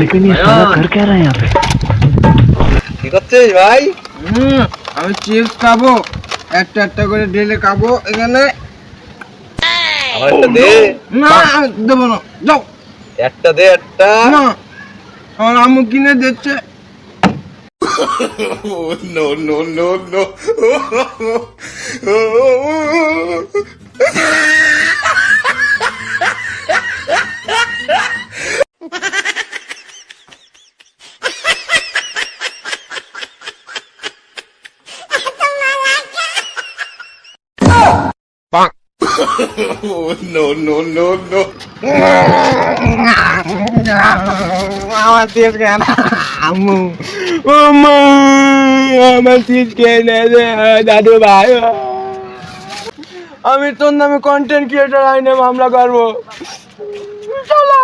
लेकिन ये साला कर क्या रहा है यहाँ पे কি করছিস ভাই হুম আমি চিপস খাবো একটা একটা করে ঢেলে খাবো এখানে আমার একটা দে না আমি দেবো না যাও একটা দে একটা না আমার আম্মু কিনে দিচ্ছে আমার চিপস কেন আমার তেজ কেন আমার তেজ কেন দাদু ভাই আমি তোর নামে কন্টেন্ট ক্রিয়েটার আইনে মামলা করব। চলো